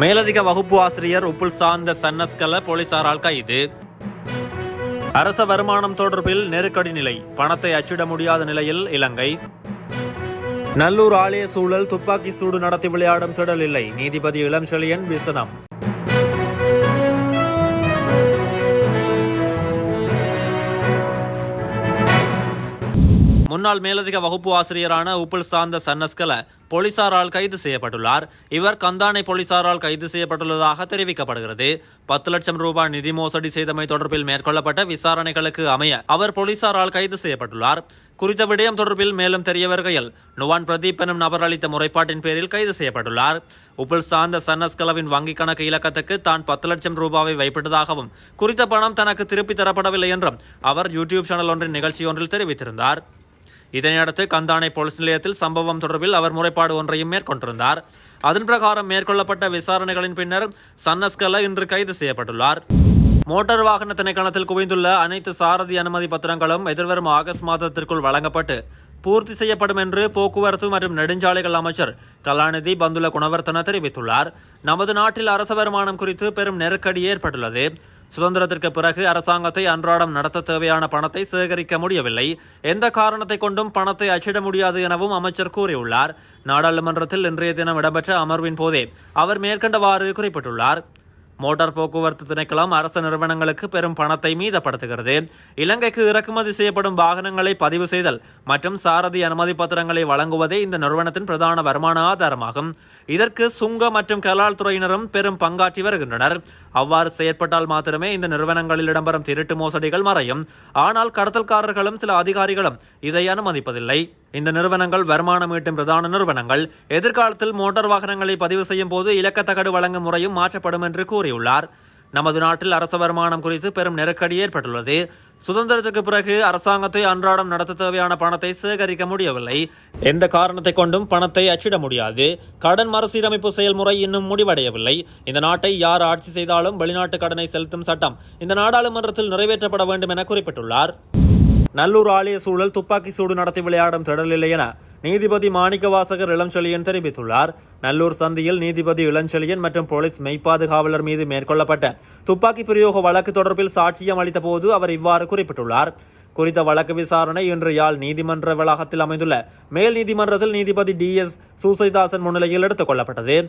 மேலதிக வகுப்பு ஆசிரியர் உப்புல் சார்ந்த சன்னஸ்கல போலீசாரால் கைது. அரச வருமானம் தொடர்பில் நெருக்கடி நிலை. பணத்தை அச்சிட முடியாத நிலையில் இலங்கை. நல்லூர் ஆலய சூழல் துப்பாக்கி சூடு நடத்தி விளையாடும் திடல் இல்லை. நீதிபதி இளம் செழியன் விசனம். முன்னாள் மேலதிக வகுப்பு ஆசிரியரான உப்புல் சார்ந்த சன்னஸ்கல போலீசாரால் கைது செய்யப்பட்டுள்ளார். இவர் கந்தானை போலீசாரால் கைது செய்யப்பட்டுள்ளதாக தெரிவிக்கப்படுகிறது. பத்து லட்சம் ரூபாய் நிதி மோசடி செய்தமை தொடர்பில் மேற்கொள்ளப்பட்ட விசாரணைகளுக்கு அமைய அவர் போலீசாரால் கைது செய்யப்பட்டுள்ளார். குறித்த விடயம் தொடர்பில் மேலும் தெரிய வருகையில் நுவான் பிரதீப் எனும் நபர் அளித்த முறைப்பாட்டின் பேரில் கைது செய்யப்பட்டுள்ளார். உப்புல் சார்ந்த சன்னஸ்கலவின் வங்கிக் கணக்கு இலக்கத்துக்கு தான் பத்து லட்சம் ரூபாவை வைப்பிட்டதாகவும் குறித்த பணம் தனக்கு திருப்பி தரப்படவில்லை என்றும் அவர் யூடியூப் சேனல் ஒன்றின் நிகழ்ச்சி ஒன்றில் தெரிவித்திருந்தார். இதனையடுத்து கந்தானை போலீஸ் நிலையத்தில் சம்பவம் தொடர்பில் அவர் முறைப்பாடு ஒன்றையும் மேற்கொண்டிருந்தார். அதன் பிரகாரம் மேற்கொள்ளப்பட்ட விசாரணைகளின் பின்னர் சன்னஸ்கல இன்று கைது செய்யப்பட்டுள்ளார். மோட்டார் வாகன திணைக்களத்தில் குவிந்துள்ள அனைத்து சாரதி அனுமதி பத்திரங்களும் எதிர்வரும் ஆகஸ்ட் மாதத்திற்குள் வழங்கப்பட்டு பூர்த்தி செய்யப்படும் என்று போக்குவரத்து மற்றும் நெடுஞ்சாலைகள் அமைச்சர் கலாநிதி பந்துல குணவர்த்தன தெரிவித்துள்ளார். நமது நாட்டில் அரச வருமானம் குறித்து பெரும் நெருக்கடி ஏற்பட்டுள்ளது. சுதந்திரத்திற்கு பிறகு அரசாங்கத்தை அன்றாடம் நடத்த தேவையான பணத்தை சேகரிக்க முடியவில்லை. எந்த காரணத்தை கொண்டும் பணத்தை அச்சிட முடியாது எனவும் அமைச்சர் கூறியுள்ளார். நாடாளுமன்றத்தில் இன்றைய தினம் இடம்பெற்ற அமர்வின் போதே அவர் மேற்கண்டவாறு குறிப்பிட்டுள்ளார். மோட்டார் போக்குவரத்து திணைக்களம் அரசு நிறுவனங்களுக்கு பெரும் பணத்தை மீதப்படுத்துகிறது. இலங்கைக்கு இறக்குமதி செய்யப்படும் வாகனங்களை பதிவு செய்தல் மற்றும் சாரதி அனுமதி பத்திரங்களை வழங்குவதே இந்த நிறுவனத்தின் பிரதான வருமான ஆதாரமாகும். இதற்கு சுங்க மற்றும் கலால் துறையினரும் பெரும் பங்காற்றி வருகின்றனர். அவ்வாறு செயற்பட்டால் மாத்திரமே இந்த நிறுவனங்களில் இடம்பெறும் திருட்டு மோசடிகள் மறையும். ஆனால் கடத்தல்காரர்களும் சில அதிகாரிகளும் இதை அனுமதிப்பதில்லை. இந்த நிறுவனங்கள் வருமானம் ஈட்டும் பிரதான நிறுவனங்கள். எதிர்காலத்தில் மோட்டார் வாகனங்களை பதிவு செய்யும் போது இலக்கத்தகடு வழங்கும் முறையும் மாற்றப்படும் என்று கூறியுள்ளார். நமது நாட்டில் அரச வருமானம் குறித்து பெரும் நெருக்கடி ஏற்பட்டுள்ளது. சுதந்திரத்துக்கு பிறகு அரசாங்கத்தை அன்றாடம் நடத்த தேவையான பணத்தை சேகரிக்க முடியவில்லை. எந்த காரணத்தை கொண்டும் பணத்தை அச்சிட முடியாது. கடன் மறுசீரமைப்பு செயல்முறை இன்னும் முடிவடையவில்லை. இந்த நாட்டை யார் ஆட்சி செய்தாலும் வெளிநாட்டு கடனை செலுத்தும் சட்டம் இந்த நாடாளுமன்றத்தில் நிறைவேற்றப்பட வேண்டும் என குறிப்பிட்டுள்ளார். நல்லூர் ஆலய சூழல் துப்பாக்கி சூடு நடத்தி விளையாடும் திடலில்லை என நீதிபதி மாணிக்கவாசகர் இளஞ்செழியன் தெரிவித்துள்ளார். நல்லூர் சந்தியில் நீதிபதி இளஞ்செழியன் மற்றும் போலீஸ் மெய்ப்பாதுகாவலர் மீது மேற்கொள்ளப்பட்ட துப்பாக்கி பிரயோக வழக்கு தொடர்பில் சாட்சியம் அளித்த போது அவர் இவ்வாறு குறிப்பிட்டுள்ளார். குறித்த வழக்கு விசாரணை இன்று யாழ் நீதிமன்ற வளாகத்தில் அமைந்துள்ள மேல் நீதிமன்றத்தில் நீதிபதி டி எஸ் சூசைதாசன் முன்னிலையில் எடுத்துக் கொள்ளப்பட்டது.